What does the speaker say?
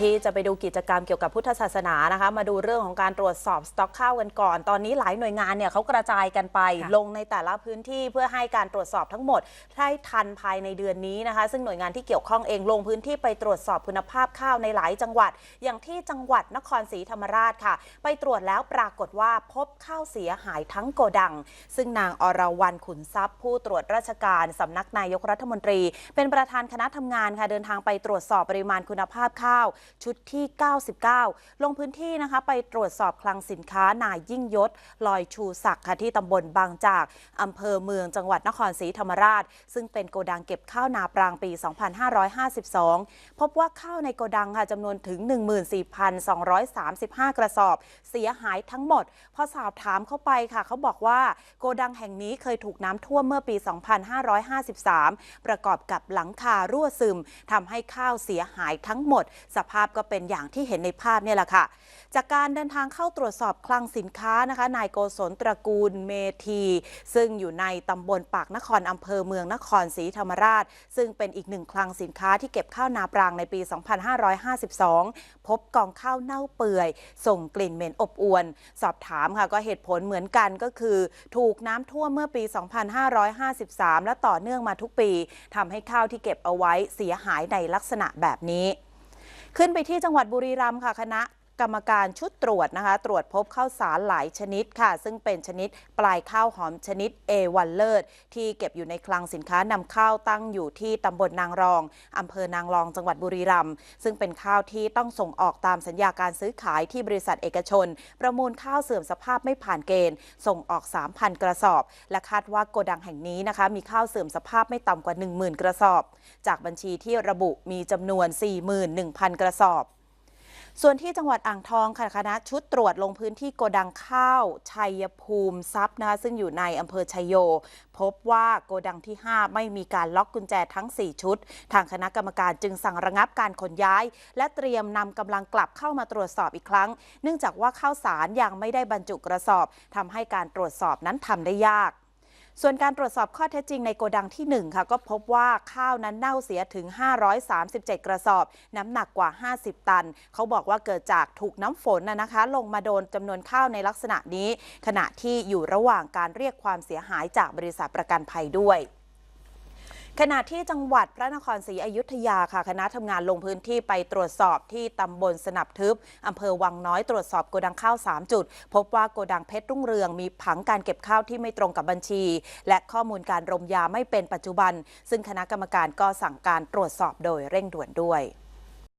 ที่จะไปดูกิจกรรมเกี่ยวกับพุทธศาสนานะคะ มาดูเรื่องของการตรวจสอบสต็อกข้าวกันก่อน ตอนนี้หลายหน่วยงานเนี่ยเขากระจายกันไปค่ะลงในแต่ละพื้นที่เพื่อให้การตรวจสอบทั้งหมดได้ทันภายในเดือนนี้นะคะ ซึ่งหน่วยงานที่เกี่ยวข้องเองลงพื้นที่ไปตรวจสอบคุณภาพข้าวในหลายจังหวัด อย่างที่จังหวัดนครศรีธรรมราชค่ะ ไปตรวจแล้วปรากฏว่าพบข้าวเสียหายทั้งโกดัง ซึ่งนางอรวรรณขุนทรัพย์ ผู้ตรวจราชการสำนักนายกรัฐมนตรี เป็นประธานคณะทำงานค่ะเดินทางไปตรวจสอบปริมาณคุณภาพข้าวชุดที่ 99 ลงพื้นที่นะคะไปตรวจสอบคลังสินค้านายยิ่งยศ ลอยชูศักดิ์ค่ะที่ตำบลบางจากอำเภอเมืองจังหวัดนครศรีธรรมราช ซึ่งเป็นโกดังเก็บข้าวนาปรางปี 2552 พบว่าข้าวในโกดังค่ะจำนวนถึง 14,235 กระสอบ เสียหายทั้งหมด พอสอบถามเข้าไปค่ะ เขาบอกว่าโกดังแห่งนี้เคยถูกน้ำท่วมเมื่อปี 2553 ประกอบกับหลังคารั่วซึมทำให้ข้าวเสียหายทั้งหมดสภาพก็เป็นอย่างที่เห็นในภาพเนี่ยแหละค่ะ จากการเดินทางเข้าตรวจสอบคลังสินค้านะคะ นายโกศลตระกูลเมธี ซึ่งอยู่ในตำบลปากนครอำเภอเมืองนครศรีธรรมราช ซึ่งเป็นอีกหนึ่งคลังสินค้าที่เก็บข้าวนาปรางในปี 2552 พบกองข้าวเน่าเปื่อย ส่งกลิ่นเหม็นอบอวน สอบถามค่ะก็เหตุผลเหมือนกันก็คือ ถูกน้ำท่วมเมื่อปี 2553 และต่อเนื่องมาทุกปีทำให้ข้าวที่เก็บเอาไว้เสียหายในลักษณะแบบนี้ ขึ้นไปที่จังหวัดบุรีรัมย์ค่ะคณะ กรรมการชุดตรวจนะคะ ตรวจพบข้าวสารหลายชนิดค่ะ ซึ่งเป็นชนิดปลายข้าวหอมชนิด A วันเลิศที่เก็บอยู่ในคลังสินค้านำเข้าตั้งอยู่ที่ตำบลนางรองอำเภอนางรองจังหวัดบุรีรัมย์ซึ่งเป็นข้าวที่ต้องส่งออกตามสัญญาการซื้อขายที่บริษัทเอกชน ประมูลข้าวเสื่อมสภาพไม่ผ่านเกณฑ์ ส่งออก 3,000 กระสอบ และคาดว่าโกดังแห่งนี้นะคะ มีข้าวเสื่อมสภาพไม่ต่ำกว่า 10,000 กระสอบ จากบัญชีที่ระบุมีจำนวน 41,000 กระสอบ ส่วนที่จังหวัดอ่างทองค่ะคณะชุดตรวจลงพื้นที่โกดังข้าว ชัยภูมิทรัพย์นะคะซึ่งอยู่ในอำเภอชัยโย พบว่าโกดังที่ 5 ไม่มีการล็อกกุญแจทั้ง 4 ชุด ทางคณะกรรมการจึงสั่งระงับการขนย้าย และเตรียมนำกำลังกลับเข้ามาตรวจสอบอีกครั้ง เนื่องจากว่าข้าวสารยังไม่ได้บรรจุกระสอบทำให้การตรวจสอบนั้นทำได้ยาก ส่วนการตรวจสอบข้อเท็จจริงในโกดังที่ 1 ค่ะ ก็พบว่าข้าวนั้นเน่าเสียถึง 537 กระสอบ น้ำหนักกว่า 50 ตัน เขาบอกว่าเกิดจากถูกน้ำฝนนะนะคะ ลงมาโดนจำนวนข้าวในลักษณะนี้ ขณะที่อยู่ระหว่างการเรียกความเสียหายจากบริษัทประกันภัยด้วย ขณะที่จังหวัดพระนครศรีอยุธยาค่ะคณะทำงานลงพื้นที่ไปตรวจสอบที่ตำบลสนับทึบอำเภอวังน้อยตรวจสอบโกดังข้าว 3 จุด พบว่าโกดังเพชรรุ่งเรืองมีผังการเก็บข้าวที่ไม่ตรงกับบัญชี และข้อมูลการรมยาไม่เป็นปัจจุบัน ซึ่งคณะกรรมการก็สั่งการตรวจสอบโดยเร่งด่วนด้วย